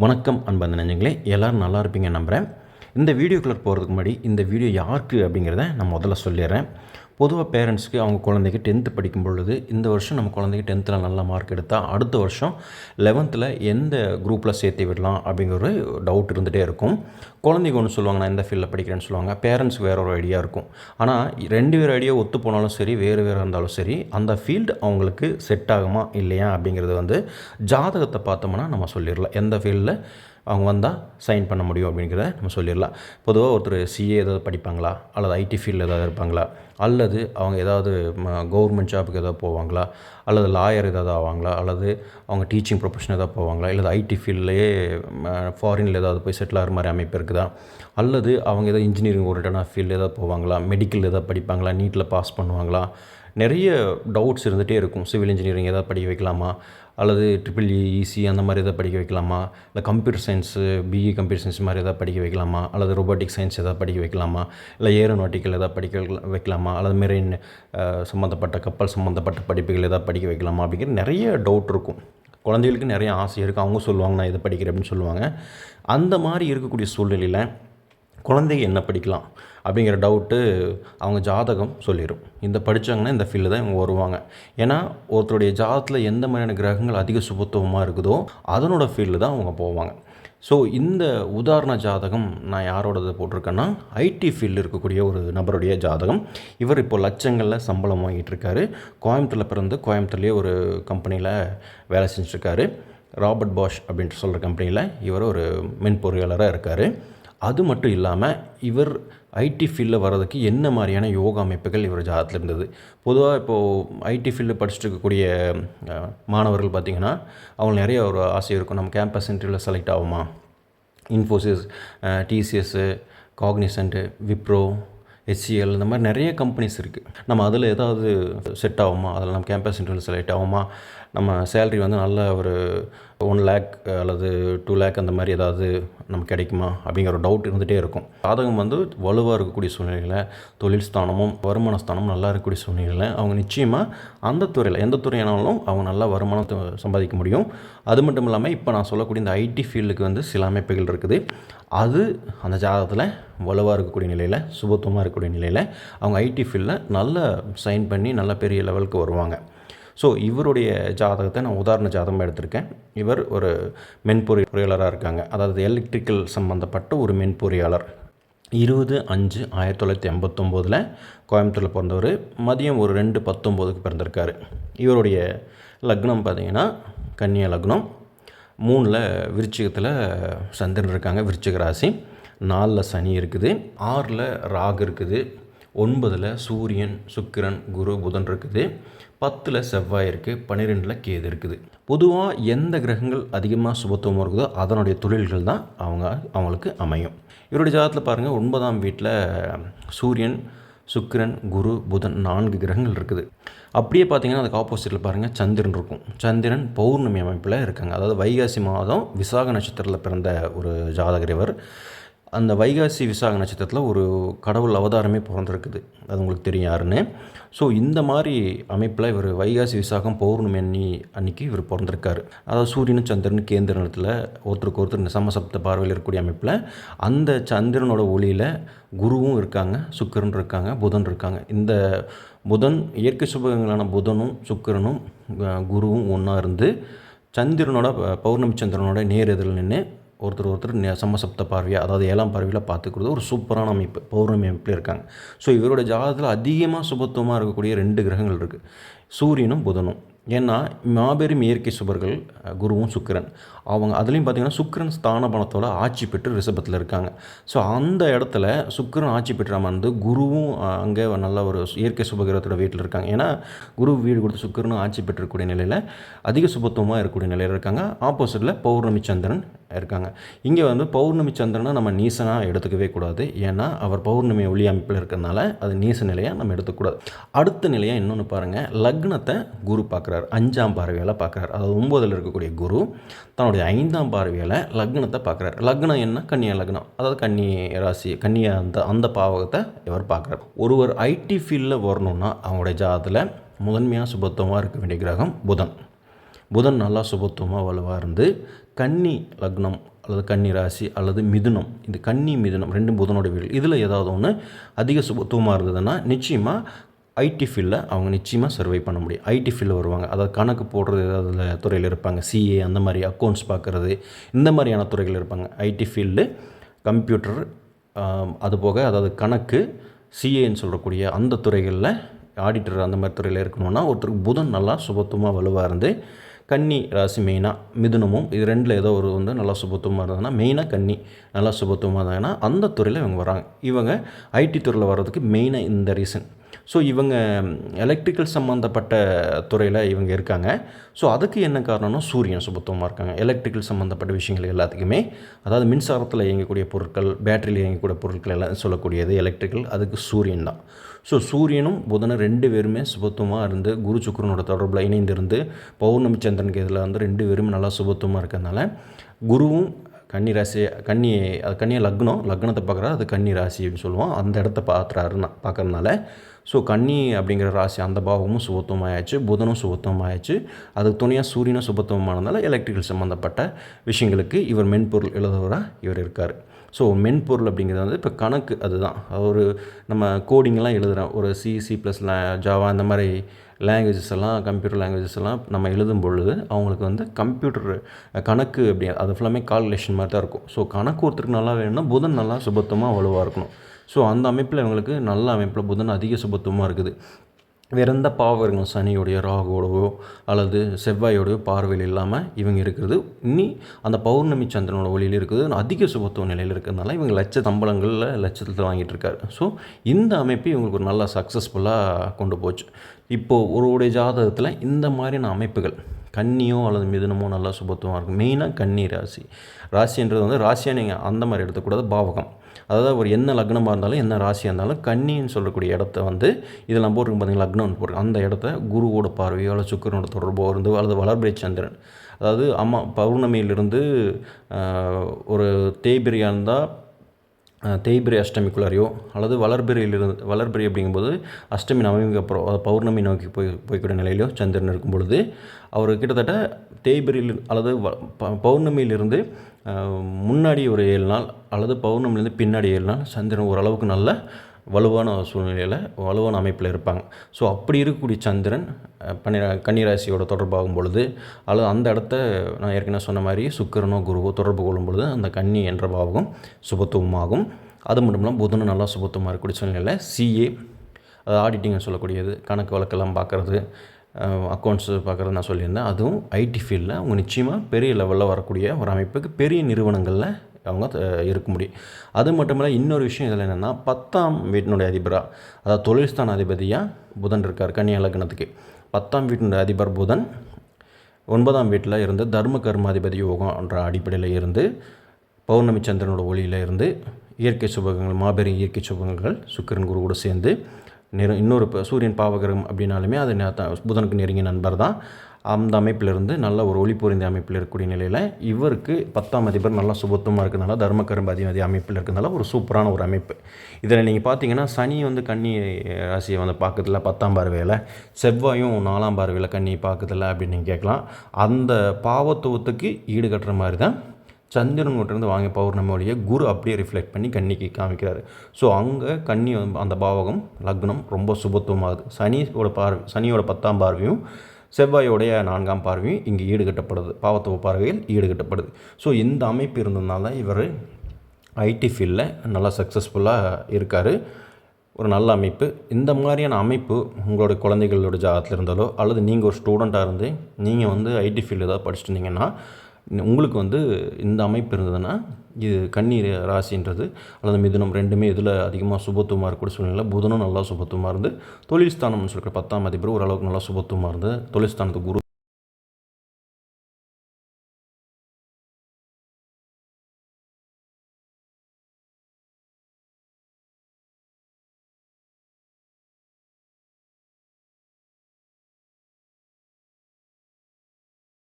வணக்கம் அன்பந்த நெஞ்சங்களே. எல்லோரும் நல்லா இருப்பீங்க நம்புகிறேன் இந்த வீடியோக்குள்ளே போகிறதுக்கு முன்னாடி இந்த வீடியோ யாருக்கு அப்படிங்கிறத நான் முதல்ல சொல்லிடுறேன். பொதுவாக பேரண்ட்ஸ்க்கு அவங்க குழந்தைக்கு டென்த்து படிக்கும் பொழுது இந்த வருஷம் நம்ம குழந்தைக்கு டென்த்தில் நல்ல மார்க் எடுத்தால் அடுத்த வருஷம் லெவன்த்தில் எந்த குரூப்பில் சேர்த்து விடலாம் அப்படிங்கிற ஒரு டவுட் இருந்துகிட்டே இருக்கும். குழந்தைங்க ஒன்று சொல்லுவாங்க நான் எந்த ஃபீல்டில் படிக்கிறேன்னு சொல்லுவாங்க. பேரண்ட்ஸ்க்கு வேற ஒரு ஐடியா இருக்கும். ஆனால் ரெண்டு பேர் ஐடியா ஒத்து போனாலும் சரி வேறு வேறு இருந்தாலும் சரி அந்த ஃபீல்டு அவங்களுக்கு செட் ஆகுமா இல்லையா அப்படிங்கிறது வந்து ஜாதகத்தை பார்த்தோம்னா நம்ம சொல்லிடலாம். எந்த ஃபீல்டில் அவங்க வந்தால் சைன் பண்ண முடியும் அப்படிங்கிறத நம்ம சொல்லிடலாம். பொதுவாக ஒருத்தர் சிஏ ஏதாவது படிப்பாங்களா? அல்லது ஐடி ஃபீல்டில் ஏதாவது இருப்பாங்களா? அல்லது அவங்க ஏதாவது கவர்மெண்ட் ஜாபுக்கு ஏதாவது போவாங்களா? அல்லது லாயர் ஏதாவது ஆவாங்களா? அல்லது அவங்க டீச்சிங் ப்ரொஃபஷன் ஏதாவது போவாங்களா? இல்லை ஐடி ஃபீல்ட்லேயே ஃபாரினில் ஏதாவது போய் செட்டில் ஆகிற மாதிரி அமைப்பு இருக்குதா? அல்லது அவங்க ஏதாவது இன்ஜினியரிங் ஓரியன்டான ஃபீல்டு ஏதாவது போவாங்களா? மெடிக்கல் ஏதாவது படிப்பாங்களா? நீட்டில் பாஸ் பண்ணுவாங்களா? நிறைய டவுட்ஸ் இருந்துகிட்டே இருக்கும். சிவில் இன்ஜினியரிங் ஏதாவது படிக்க வைக்கலாமா? அல்லது ட்ரிபிள் இசி அந்த மாதிரி எதாவது படிக்க வைக்கலாமா? இல்லை computer science BE computer science மாதிரி எதாவது படிக்க வைக்கலாமா? அல்லது ரோபோட்டிக் சயின்ஸ் எதாவது படிக்க வைக்கலாமா? இல்லை ஏரோநாட்டிக்கல் எதாவது படிக்க வைக்கலாமா? அல்லது மெரெயின் சம்மந்தப்பட்ட கப்பல் சம்மந்தப்பட்ட படிப்புகள் எதாவது படிக்க வைக்கலாமா? அப்படிங்கிற நிறைய டவுட் இருக்கும். குழந்தைகளுக்கு நிறைய ஆசை இருக்குது அவங்க சொல்லுவாங்க நான் இதை படிக்கிறேன் அப்படின்னு சொல்லுவாங்க. அந்த மாதிரி இருக்கக்கூடிய சூழ்நிலையில் குழந்தைங்க என்ன படிக்கலாம் அப்படிங்கிற டவுட்டு அவங்க ஜாதகம் சொல்லிடும் இந்த படித்தாங்கன்னா இந்த ஃபீல்டு தான் இவங்க வருவாங்க. ஏன்னா ஒருத்தருடைய ஜாதகத்தில் எந்த மாதிரியான கிரகங்கள் அதிக சுபத்துவமாக இருக்குதோ அதனோட ஃபீல்டு தான் அவங்க போவாங்க. ஸோ இந்த உதாரண ஜாதகம் நான் யாரோடது போட்டிருக்கேன்னா ஐடி ஃபீல்டில் இருக்கக்கூடிய ஒரு நபருடைய ஜாதகம். இவர் இப்போ லட்சங்களில் சம்பளம் வாங்கிட்டு இருக்காரு கோயம்புத்தூரில் பிறந்து கோயம்புத்தூர்லேயே ஒரு கம்பெனியில் வேலை செஞ்சுருக்காரு ராபர்ட் பாஷ் அப்படின்ட்டு சொல்கிற கம்பெனியில் இவர் ஒரு மென்பொறியாளராக இருக்கார். அது மட்டும் இல்லாமல் இவர் ஐடி ஃபீல்டில் வர்றதுக்கு என்ன மாதிரியான யோகா அமைப்புகள் இவர் ஜாதத்தில் இருந்தது. பொதுவாக இப்போது ஐடி ஃபீல்டில் படிச்சுட்டு இருக்கக்கூடிய மாணவர்கள் பார்த்திங்கன்னா அவங்க நிறைய ஒரு ஆசை இருக்கும். நம்ம கேம்பஸ் இன்டர்வியூவில் செலக்ட் ஆகுமா Infosys TCS Cognizant Wipro HCL இந்த மாதிரி நிறைய கம்பெனிஸ் இருக்குது நம்ம அதில் ஏதாவது செட் ஆகுமா அதில் நம்ம கேம்பஸ் இன்டர்வியூவில் செலக்ட் ஆகுமா நம்ம சேலரி வந்து நல்ல ஒரு ஒன் லேக் அல்லது டூ லேக் அந்த மாதிரி ஏதாவது நமக்கு கிடைக்குமா அப்படிங்கிற ஒரு டவுட் இருந்துகிட்டே இருக்கும். ஜாதகம் வந்து வலுவாக இருக்கக்கூடிய சூழ்நிலையில் தொழில் ஸ்தானமும் வருமான ஸ்தானமும் நல்லா இருக்கக்கூடிய சூழ்நிலையில் அவங்க நிச்சயமாக அந்த துறையில் எந்த துறையானாலும் அவங்க நல்லா வருமானம் சம்பாதிக்க முடியும். அது மட்டும் இல்லாமல் இப்போ நான் சொல்லக்கூடிய இந்த ஐடி ஃபீல்டுக்கு வந்து சில அமைப்புகள் இருக்குது. அது அந்த ஜாதகத்தில் வலுவாக இருக்கக்கூடிய நிலையில் சுபத்துவமாக இருக்கக்கூடிய நிலையில் அவங்க ஐடி ஃபீல்டில் நல்ல சைன் பண்ணி நல்ல பெரிய லெவலுக்கு வருவாங்க. ஸோ இவருடைய ஜாதகத்தை நான் உதாரண ஜாதகமாக எடுத்திருக்கேன். இவர் ஒரு மென்பொறி பொறியாளராக இருக்காங்க. அதாவது எலக்ட்ரிக்கல் சம்மந்தப்பட்ட ஒரு மென்பொறியாளர். இருபது அஞ்சு ஆயிரத்தி தொள்ளாயிரத்தி எண்பத்தொம்போதில் கோயம்புத்தூரில் பிறந்தவர். மதியம் ஒரு ரெண்டு பத்தொம்போதுக்கு பிறந்திருக்காரு. இவருடைய லக்னம் பார்த்தீங்கன்னா கன்னியா லக்னம். மூணில் விருச்சிகத்தில் சந்திரன் இருக்காங்க விருச்சிக ராசி. நாலில் சனி இருக்குது. ஆறில் ராகு இருக்குது. ஒன்பதில் சூரியன் சுக்கிரன் குரு புதன் இருக்குது. பத்தில் செவ்வாய் இருக்குது பன்னிரெண்டில் கேது இருக்குது. பொதுவாக எந்த கிரகங்கள் அதிகமாக சுபத்துவமாக இருக்குதோ அதனுடைய தொழில்கள் தான் அவங்க அவங்களுக்கு அமையும். இவருடைய ஜாதகத்தில் பாருங்கள் ஒன்பதாம் வீட்டில் சூரியன் சுக்கிரன் குரு புதன் நான்கு கிரகங்கள் இருக்குது. அப்படியே பார்த்தீங்கன்னா அதுக்கு ஆப்போசிட்டில் பாருங்கள் சந்திரன் இருக்கும். சந்திரன் பௌர்ணமி அமைப்பில் இருக்காங்க. அதாவது வைகாசி மாதம் விசாக நட்சத்திரத்தில் பிறந்த ஒரு ஜாதகர் இவர். அந்த வைகாசி விசாக நட்சத்திரத்தில் ஒரு கடவுள் அவதாரமே பிறந்திருக்குது. அது உங்களுக்கு தெரியும் யாருன்னு. ஸோ இந்த மாதிரி அமைப்பில் இவர் வைகாசி விசாகம் பௌர்ணமி அன்னி அன்னைக்கு இவர் பிறந்திருக்காரு. அதாவது சூரியனும் சந்திரன் கேந்திர நிலத்தில் ஒருத்தருக்கு ஒருத்தர் சமசப்த பார்வையில் இருக்கக்கூடிய அமைப்பில் அந்த சந்திரனோட ஒளியில் குருவும் இருக்காங்க சுக்கிரன் இருக்காங்க புதன் இருக்காங்க. இந்த புதன் இயற்கை சுபகங்களான புதனும் சுக்கிரனும் குருவும் ஒன்றா இருந்து சந்திரனோட பௌர்ணமி சந்திரனோட நேர் எதிரில் நின்று ஒருத்தர் ஒருத்தர் சமசப்த பார்வையாக அதாவது ஏழாம் பார்வையில் பார்த்துக்கிறது ஒரு சூப்பரான அமைப்பு பௌர்ணமி அமைப்பில் இருக்காங்க. ஸோ இவரோட ஜாதகத்தில் அதிகமாக சுபத்துவமாக இருக்கக்கூடிய ரெண்டு கிரகங்கள் இருக்குது சூரியனும் புதனும். ஏன்னா மாபெரும் இயற்கை சுபர்கள் குருவும் சுக்கிரன். அவங்க அதுலேயும் பார்த்திங்கன்னா சுக்கிரன் ஸ்தானபணத்தோட ஆட்சி பெற்று ரிஷபத்தில் இருக்காங்க. ஸோ அந்த இடத்துல சுக்கிரன் ஆட்சி பெற்ற வந்து குருவும் அங்கே நல்ல ஒரு இயற்கை சுபகிரகத்தோட வீட்டில் இருக்காங்க. ஏன்னா குரு வீடு கொடுத்து சுக்கிரனும் ஆட்சி பெற்றக்கூடிய நிலையில் அதிக சுபத்துவமாக இருக்கக்கூடிய நிலையில் இருக்காங்க. ஆப்போசிட்டில் பௌர்ணமி சந்திரன் இருக்காங்க. இங்கே வந்து பௌர்ணமி சந்திரனை நம்ம நீசனாக எடுத்துக்கவே கூடாது. ஏன்னா அவர் பௌர்ணமி ஒளி அமைப்பில் இருக்கிறதுனால அது நீச நிலையாக நம்ம எடுத்துக்கூடாது. அடுத்த நிலையாக இன்னொன்று பாருங்கள் லக்னத்தை குரு பார்க்குறாரு. அஞ்சாம் பார்வையால் பார்க்குறாரு. அதாவது ஒம்போதில் இருக்கக்கூடிய குரு தன்னுடைய ஐந்தாம் பார்வையால் லக்னத்தை பார்க்குறாரு. லக்னம் என்ன? கன்னியா லக்னம். அதாவது கன்னி ராசி கன்னியா அந்த அந்த பாவகத்தை இவர் பார்க்குறாரு. ஒருவர் ஐடி ஃபீல்டில் வரணும்னா அவங்களுடைய ஜாதத்தில் முதன்மையாக சுபத்துவமாக இருக்க வேண்டிய கிரகம் புதன். புதன் நல்லா சுபத்துவமாக வலுவாக இருந்து கன்னி லக்னம் அல்லது கன்னி ராசி அல்லது மிதுனம் இந்த கன்னி மிதுனம் ரெண்டும் புதனோட வீடு இதில் ஏதாவது ஒன்று அதிக சுபத்துவமாக இருந்ததுன்னா நிச்சயமாக ஐடி ஃபீல்டில் அவங்க நிச்சயமாக சர்வை பண்ண முடியும். ஐடி ஃபீல்டில் வருவாங்க. அதாவது கணக்கு போடுறது ஏதாவது துறையில் இருப்பாங்க. சிஏ அந்த மாதிரி அக்கௌண்ட்ஸ் பார்க்குறது இந்த மாதிரியான துறைகள் இருப்பாங்க. ஐடி ஃபீல்டு கம்ப்யூட்டர் அது போக அதாவது கணக்கு சிஏன்னு சொல்லக்கூடிய அந்த துறைகளில் ஆடிட்டர் அந்த மாதிரி துறையில் இருக்கணும்னா ஒருத்தருக்கு புதன் நல்லா சுபத்துவமாக வலுவாக இருந்து கன்னி ராசி மெயினாக மிதுனமும் இது ரெண்டில் ஏதோ ஒரு வந்து நல்லா சுபத்துவமாக இருந்ததுன்னா மெயினாக கன்னி நல்லா சுபத்துவமாக இருந்தாங்கன்னா அந்த துறையில் இவங்க வராங்க. இவங்க ஐடி துறையில் வர்றதுக்கு மெயினாக இந்த ரீசன் ஸோ இவங்க எலக்ட்ரிக்கல் சம்மந்தப்பட்ட துறையில் இவங்க இருக்காங்க. ஸோ அதுக்கு என்ன காரணம்னா சூரியன் சுபத்துவமாக இருக்காங்க. எலக்ட்ரிக்கல் சம்மந்தப்பட்ட விஷயங்கள் எல்லாத்துக்குமே. அதாவது மின்சாரத்தில் இயங்கக்கூடிய பொருட்கள் பேட்டரியில் இயங்கக்கூடிய பொருட்கள் எல்லாம் சொல்லக்கூடியது எலக்ட்ரிக்கல் அதுக்கு சூரியன் தான். ஸோ சூரியனும் புதனும் ரெண்டு பேருமே சுபத்துவமாக இருந்து குரு சுக்கரனோட தொடர்பில் இணைந்திருந்து பௌர்ணமி சந்திரனுக்கு இதில் வந்து ரெண்டு பேரும் நல்லா சுபத்துவமாக இருக்கிறதுனால குருவும் கன்னி ராசி கன்னி அது கன்னியை லக்னம் லக்னத்தை பார்க்குறா அது கன்னி ராசி அப்படின்னு சொல்லுவோம் அந்த இடத்த பார்த்துறாருன்னா பார்க்கறதுனால ஸோ கன்னி அப்படிங்கிற ராசி அந்த பாவமும் சுபத்துவமாயாச்சு புதனும் சுபத்துவமாயாச்சு. அதுக்கு துணையாக சூரியனும் சுபத்துவமானதால் எலக்ட்ரிக்கல் சம்மந்தப்பட்ட விஷயங்களுக்கு இவர் மென்பொருள் எழுதுவராக இவர் இருக்கார். ஸோ மென்பொருள் அப்படிங்கிறது வந்து இப்போ கணக்கு அதுதான். ஒரு நம்ம கோடிங்கெல்லாம் எழுதுகிறோம் ஒரு சி சி ப்ளஸ் ஜாவா அந்த மாதிரி லாங்குவேஜஸ் எல்லாம் கம்ப்யூட்டர் லாங்குவேஜஸ் எல்லாம் நம்ம எழுதும் பொழுது அவங்களுக்கு வந்து கம்ப்யூட்டர் கணக்கு அப்படி அது ஃபுல்லாமே கால்குலேஷன் மாதிரி தான் இருக்கும். ஸோ கணக்கு ஒருத்தருக்கு நல்லா வேணும்னா புதன் நல்லா சுபத்தமாக வலுவாக இருக்கணும். ஸோ அந்த அமைப்பில் இவங்களுக்கு நல்ல அமைப்பில் புதன் அதிக சுபத்துவமாக இருக்குது. வேறு எந்த பாவங்களும் சனியோடைய ராகுவோடவோ அல்லது செவ்வாயோடையோ பார்வையில் இல்லாமல் இவங்க இருக்கிறது. இனி அந்த பௌர்ணமி சந்திரனோட ஒளியில் இருக்குது. அதிக சுபத்துவ நிலையில் இருக்கிறதுனால இவங்க லட்ச தம்பளங்களில் லட்சத்தில் வாங்கிட்டு இருக்காரு. ஸோ இந்த அமைப்பு இவங்களுக்கு ஒரு நல்ல சக்ஸஸ்ஃபுல்லாக கொண்டு போச்சு. இப்போது ஒருவருடைய ஜாதகத்தில் இந்த மாதிரியான அமைப்புகள் கன்னியோ அல்லது மிதுனமோ நல்லா சுபத்துவமாக இருக்கும். மெயினாக கன்னி ராசி. ராசின்றது வந்து ராசியாக நீங்கள் அந்த மாதிரி எடுத்துக்கூடாது பாவகம். அதாவது ஒரு என்ன லக்னமாக இருந்தாலும் என்ன ராசியாக இருந்தாலும் கன்னின்னு சொல்லக்கூடிய இடத்த வந்து இதெல்லாம் போட்டிருக்கும் பார்த்தீங்கன்னா லக்னம்னு போட்டிருக்கு அந்த இடத்த குருவோட பார்வையோ அல்லது சுக்கரனோட தொடர்போ இருந்து அல்லது வளர்பிறை சந்திரன். அதாவது அம்மா பௌர்ணமியிலிருந்து ஒரு தேய்பிரியாக இருந்தால் தேய்பிரி அஷ்டமிக்குள்ளாரையோ அல்லது வளர்பிரியிலிருந்து வளர்பிரி அப்படிங்கும்போது அஷ்டமி நவமிக்கு அப்புறம் பௌர்ணமி நோக்கி போய் போய்க்கூடிய நிலையிலோ சந்திரன் இருக்கும் பொழுது அவர் கிட்டத்தட்ட தேய்பிரியில் அல்லது பௌர்ணமியிலிருந்து முன்னாடி ஒரு ஏழு நாள் அல்லது பௌர்ணமிலேருந்து பின்னாடி ஏழு நாள் சந்திரன் ஓரளவுக்கு நல்ல வலுவான சூழ்நிலையில் வலுவான அமைப்பில் இருப்பாங்க. ஸோ அப்படி இருக்கக்கூடிய சந்திரன் பன்னி கன்னிராசியோட தொடர்பாகும் பொழுது அல்லது அந்த இடத்த நான் ஏற்கனவே சொன்ன மாதிரி சுக்கரனோ குருவோ தொடர்பு கொள்ளும் பொழுது அந்த கன்னி என்ற பாவகம் சுபத்துவமாகும். அது மட்டும் இல்லாமல் புதனும் நல்லா சுபத்துவமாக இருக்கக்கூடிய சூழ்நிலையில் சிஏ அது ஆடிட்டிங்னு சொல்லக்கூடியது கணக்கு வழக்கெல்லாம் பார்க்குறது அக்கௌண்ட்ஸ் பார்க்குறது நான் சொல்லியிருந்தேன். அதுவும் ஐடி ஃபீல்டில் அவங்க நிச்சயமாக பெரிய லெவலில் வரக்கூடிய ஒரு அமைப்புக்கு பெரிய நிறுவனங்களில் அவங்க இருக்க முடியும் அது மட்டும் இல்லை இன்னொரு விஷயம் இதில் என்னென்னா பத்தாம் வீட்டினுடைய அதிபராக அதாவது தொழில்ஸ்தான அதிபதியாக புதன் இருக்கார் கன்னியா லக்னத்துக்கு. பத்தாம் வீட்டினுடைய அதிபர் புதன் ஒன்பதாம் வீட்டில் இருந்து தர்ம கர்மாதிபதி யோகம்ன்ற அடிப்படையில் இருந்து பௌர்ணமி சந்திரனோட ஒளியில் இருந்து இயற்கை சுபகங்கள் மாபெரும் இயற்கை சுபகங்கள் சுக்கரன் குரு கூட சேர்ந்து நெரு இன்னொரு சூரியன் பாவகிரகம் அப்படின்னாலுமே அது புதனுக்கு நெருங்கிய நண்பர் தான். அந்த அமைப்பிலிருந்து நல்ல ஒரு ஒளி பொருந்திய அமைப்பில் இருக்கக்கூடிய நிலையில் இவருக்கு பத்தாம் அதிபர் நல்லா சுபத்துவமாக இருக்கிறதுனால தர்மகரம்ப அதிபதி அமைப்பில் இருக்கிறதுனால ஒரு சூப்பரான ஒரு அமைப்பு. இதில் நீங்கள் பார்த்தீங்கன்னா சனி வந்து கன்னி ராசியை வந்து பார்க்கறதில்ல பத்தாம் பார்வையில் செவ்வாயும் நாலாம் பார்வையில் கண்ணி பார்க்கறதில்ல அப்படின்னு நீங்கள் கேட்கலாம். அந்த பாவத்துவத்துக்கு ஈடுகட்டுற மாதிரி தான் சந்திரன்கிட்டருந்து வாங்கிய பௌர்ணமியோடைய குரு அப்படியே ரிஃப்ளெக்ட் பண்ணி கன்னிக்கு காமிக்கிறாரு. ஸோ அங்கே கன்னி அந்த பாவகம் லக்னம் ரொம்ப சுபத்துவமாகுது சனியோட பார்வை சனியோட பத்தாம் பார்வையும் செவ்வாயோடைய நான்காம் பார்வையும் இங்கே ஈடுகட்டப்படுது. பாவத்துவ பார்வையில் ஈடுகட்டப்படுது. ஸோ இந்த அமைப்பு இருந்ததுனால இவர் ஐடி ஃபீல்டில் நல்லா சக்ஸஸ்ஃபுல்லாக இருக்கார். ஒரு நல்ல அமைப்பு. இந்த மாதிரியான அமைப்பு உங்களோட குழந்தைகளோட ஜாதத்தில் இருந்தாலோ அல்லது நீங்கள் ஒரு ஸ்டூடெண்ட்டாக இருந்து நீங்கள் வந்து ஐடி ஃபீல்டு ஏதாவது படிச்சுட்டு இருந்தீங்கன்னா உங்களுக்கு வந்து இந்த அமைப்பு இருந்ததுன்னா இது கன்னி ராசின்றது அல்லது மிதுனம் ரெண்டுமே இதில் அதிகமாக சுபத்துவமாக இருக்கக்கூடிய சூழ்நிலை புதனும் நல்லா சுபத்துவமாக இருந்து தொழில் ஸ்தானம்னு சொல்கிற பத்தாம் அதிபர் ஓரளவுக்கு நல்லா சுபத்துவமாக இருந்து தொழில் ஸ்தானத்துக்கு குரு